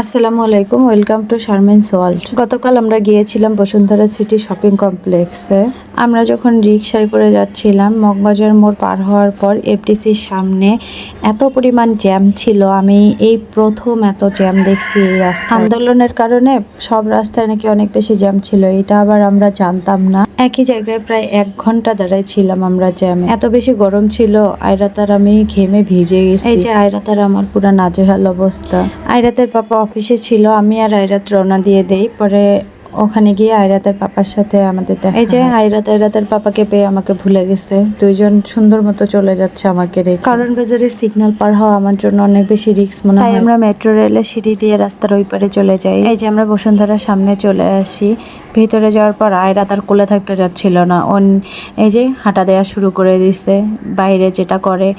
আসসালামু আলাইকুম welcome to Sharmin's world গতকাল আমরা গিয়েছিলাম বসুন্ধরা সিটি শপিং কমপ্লেক্সে। আমরা যখন রিক্সায় করে যাচ্ছিলাম মগবাজার মোড় পার হওয়ার পর এফটিসির সামনে এত পরিমাণ জ্যাম ছিল। আমি এই প্রথম এত জ্যাম দেখছি এই রাস্তা আন্দোলনের কারণে সব রাস্তায় নাকি অনেক বেশি জ্যাম ছিল এটা আবার আমরা জানতাম না। একই জায়গায় প্রায় এক ঘণ্টা দাঁড়াই ছিলাম আমরা জ্যামে। এত বেশি গরম ছিল আয়রাতার আমি ঘেমে ভিজে গেছি। এই যে আয়রাতার আমার পুরা নাজেহাল অবস্থা। আয়রাতের পাপা অফিসে ছিল আমি আর আয়রাত রওনা দিয়ে দেই। পরে ওখানে গিয়ে আয়রাতের পাপার সাথে আমাদের দেখা এই যে আয়রাত আয়রাতের পাপাকে পেয়ে আমাকে ভুলে গেছে। দুইজন সুন্দর মতো চলে যাচ্ছে আমাকে রেখে। কারণ বাজারে সিগন্যাল পার হওয়া আমার জন্য অনেক বেশি রিস্ক মনে হয়। আমরা মেট্রো রেলের সিঁড়ি দিয়ে রাস্তার ওই পারে চলে যাই। এই যে আমরা বসুন্ধরার সামনে চলে আসি। ভিতরে যাওয়ার পর আয়রাত আর কোলে থাকতে যাচ্ছিল না। অন এই যে হাঁটা দেওয়া শুরু করে দিছে। বাইরে যেটা করে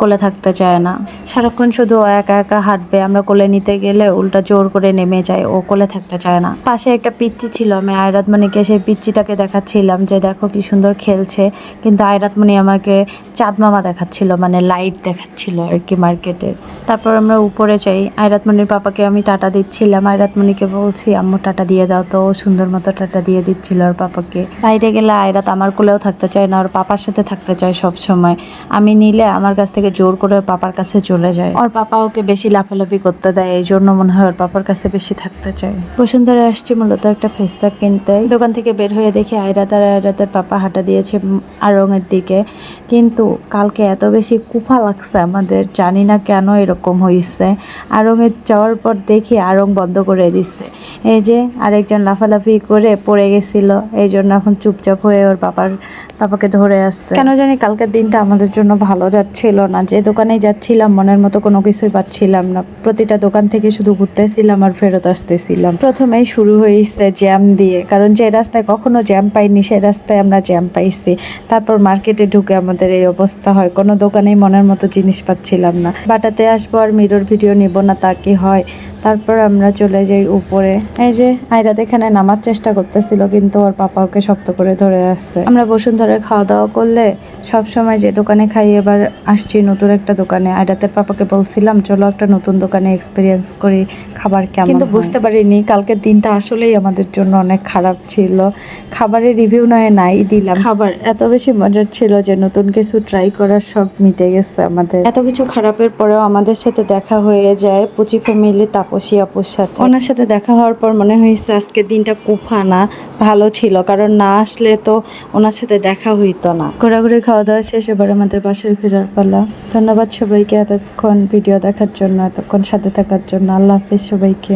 কোলে থাকতে চায় না। সারাক্ষণ শুধু একা একা হাঁটবে, আমরা কোলে নিতে গেলে উল্টা জোর করে নেমে যায়, ও কোলে থাকতে চায় না। পাশে একটা পিচ্চি ছিল, আমি আয়রাতমণিকে সেই পিচ্চিটাকে দেখাচ্ছিলাম যে দেখো কি সুন্দর খেলছে, কিন্তু আয়রাতমণি আমাকে চাঁদ মামা দেখাচ্ছিল মানে লাইট দেখাচ্ছিল আর কি মার্কেটের তারপর আমরা উপরে যাই, আয়রাতমণির পাপাকে আমি টাটা দিচ্ছিলাম, আয়রাতমণিকে বলছি, আম্মু, টাটা দিয়ে দাও তো সুন্দর মতো টাটা দিয়ে দিচ্ছিল ওর পাপাকে। বাইরে গেলে আয়রাত আমার কোলেও থাকতে চায় না, ওর পাপার সাথে থাকতে চায় সব সময় আমি নিলে আমার কাছ থেকে জোর করে ওর পাপার কাছে চলে যায়। ওর পাপা ওকে বেশি লাফালাফি করতে দেয়, এই জন্য মনে হয় ওর পাপার কাছে বেশি থাকতে চায়। বসুন্ধরা আসছি মূলত একটা ফেস প্যাক কিনতে। দোকান থেকে বের হয়ে দেখি আয়রাত আর আয়রাতের পাপা হাঁটা দিয়েছে আরঙের দিকে। কিন্তু কালকে এত বেশি কুফা লাগছে আমাদের, জানি না কেন এরকম হয়েছে আরঙে যাওয়ার পর দেখি আরং বন্ধ করে দিচ্ছে এই যে আরেকজন লাফালাফি করে পড়ে গেছিল, এই জন্য এখন চুপচাপ হয়ে ওর পাপার, পাপাকে ধরে আসছে। কেন জানি কালকের দিনটা আমাদের জন্য ভালো যাচ্ছিল না। যে দোকানেই যাচ্ছিলাম, মনের মতো কোনো কিছুই পাচ্ছিলাম না। প্রতিটা দোকান থেকে শুধু ঘুরতেছিলাম আর ফেরত আসতেছিলাম। প্রথমেই শুরু হয়েছে জ্যাম দিয়ে, কারণ যে রাস্তায় কখনো জ্যাম পাইনি সেই রাস্তায় আমরা জ্যাম পাইছি। তারপর মার্কেটে ঢুকে আমাদের এই অবস্থা হয়, কোনো দোকানেই মনের মতো জিনিস পাচ্ছিলাম না। বাটাতে আসব আর মিরর ভিডিও নিব না তা কি হয়? তারপর আমরা চলে যাই উপরে। এই যে, আয়রাত এখানে নামার চেষ্টা করতেছিল, কিন্তু ওর পাপা ওকে শক্ত করে ধরে আসছে। আমরা বসুন্ধরে খাওয়া দাওয়া করলে সব সময় যে দোকানে খাই এবার আসছি নতুন একটা দোকানে। আয়রাতের পাপাকে বলছিলাম চলো একটা নতুন দোকানে এক্সপিরিয়েন্স করি খাবার কেমন কিন্তু বুঝতে পারিনি কালকের দিনটা আসলেই আমাদের জন্য অনেক খারাপ ছিল। খাবারের রিভিউ নয় নাই দিলাম। খাবার এত বেশি মজার ছিল যে নতুন কিছু ট্রাই করার শখ মিটে গেছে আমাদের। এত কিছু খারাপের পরেও আমাদের সাথে দেখা হয়ে যায় পুচি ফ্যামিলি তাপসী আপুর সাথে। ওনার সাথে দেখা হওয়ার পর মনে হয়েছে আজকে দিনটা কুফা না ভালো ছিল। কারণ না আসলে তো ওনার সাথে দেখা হইতো না। ঘোরাঘুরি খাওয়া দাওয়া শেষ এবার আমাদের বাসায় ফেরার পালা। ধন্যবাদ সবাইকে এতক্ষণ ভিডিও দেখার জন্য এতক্ষণ সাথে থাকার জন্য। আল্লাহ হাফিজ সবাইকে।